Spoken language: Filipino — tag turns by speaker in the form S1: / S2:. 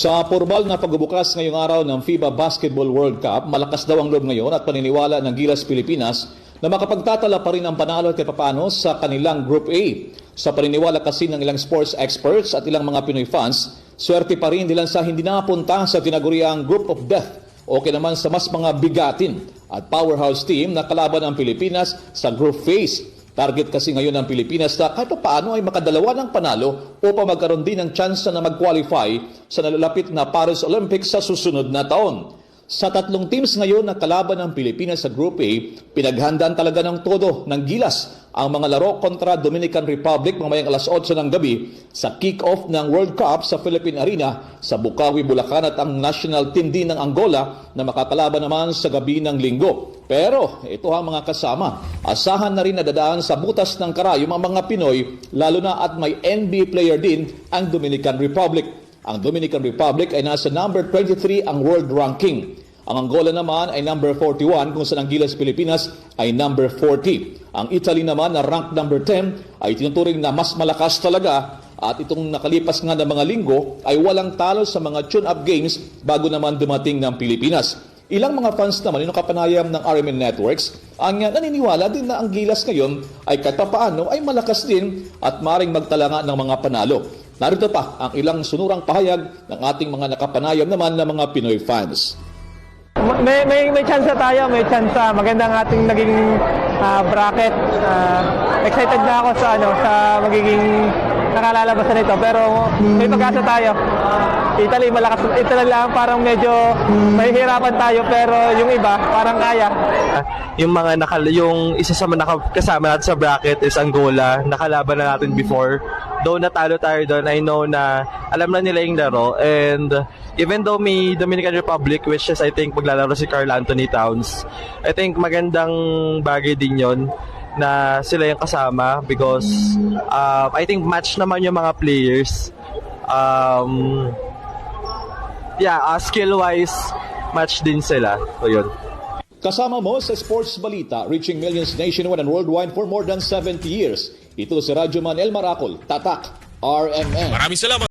S1: Sa formal na pagbubukas ngayong araw ng FIBA Basketball World Cup, malakas daw ang loob ngayon at paniniwala ng Gilas Pilipinas na makapagtatala pa rin ang panalo at kapapano sa kanilang Group A. Sa paniniwala kasi ng ilang sports experts at ilang mga Pinoy fans, swerte pa rin nilang sa hindi napunta sa tinaguriang Group of Death Okay naman sa mas mga bigatin at powerhouse team na kalaban ng Pilipinas sa group phase. Target kasi ngayon ng Pilipinas na kahit pa paano ay makadalawa ng panalo upang magkaroon din ng chance na mag-qualify sa nalalapit na Paris Olympics sa susunod na taon. Sa tatlong teams ngayon na kalaban ng Pilipinas sa Group A, pinaghandaan talaga ng todo ng gilas ang mga laro kontra Dominican Republic mamayang alas 8 ng gabi sa kick-off ng World Cup sa Philippine Arena sa Bukawi, Bulacan at ang national team din ng Angola na makakalaban naman sa gabi ng linggo. Pero ito ang mga kasama. Asahan na rin na dadaan sa butas ng karayom ang mga Pinoy lalo na at may NBA player din ang Dominican Republic. Ang Dominican Republic ay nasa number 23 ang world ranking. Ang Angola naman ay number 41 kung saan ang Gilas Pilipinas ay number 40. Ang Italy naman na rank number 10 ay tinuturing na mas malakas talaga at itong nakalipas nga ng mga linggo ay walang talo sa mga tune-up games bago naman dumating ng Pilipinas. Ilang mga fans naman yung kapanayam ng RMN Networks ang naniniwala din na ang Gilas ngayon ay kahit paano ay malakas din at maring magtala nga ng mga panalo. Narito pa ang ilang sunurang pahayag ng ating mga nakapanayam naman ng mga Pinoy fans.
S2: May, may, may chance tayo, may chance. Maganda ang ating naging ah, bracket. Ah, excited na ako sa ano sa magiging nakalalabasan nito pero may pag-asa tayo. Italy malakas Italy lang parang medyo mahihirapan tayo pero yung iba parang kaya.
S3: Ah, yung mga nakal yung isa sa mga kasama natin sa bracket is Angola. Nakalaban na natin before. Though natalo tayo doon, I know na alam na nila yung laro. And even though may Dominican Republic, which is I think maglalaro si Carl Anthony Towns, I think magandang bagay din yon na sila yung kasama because uh, I think match naman yung mga players. Um, yeah, uh, skill-wise, match din sila. So yun.
S1: Kasama mo sa Sports Balita, reaching millions nationwide and worldwide for more than 70 years. Ito si Radyo Man El Maracol, Tatak, RMN.
S4: Maraming salamat.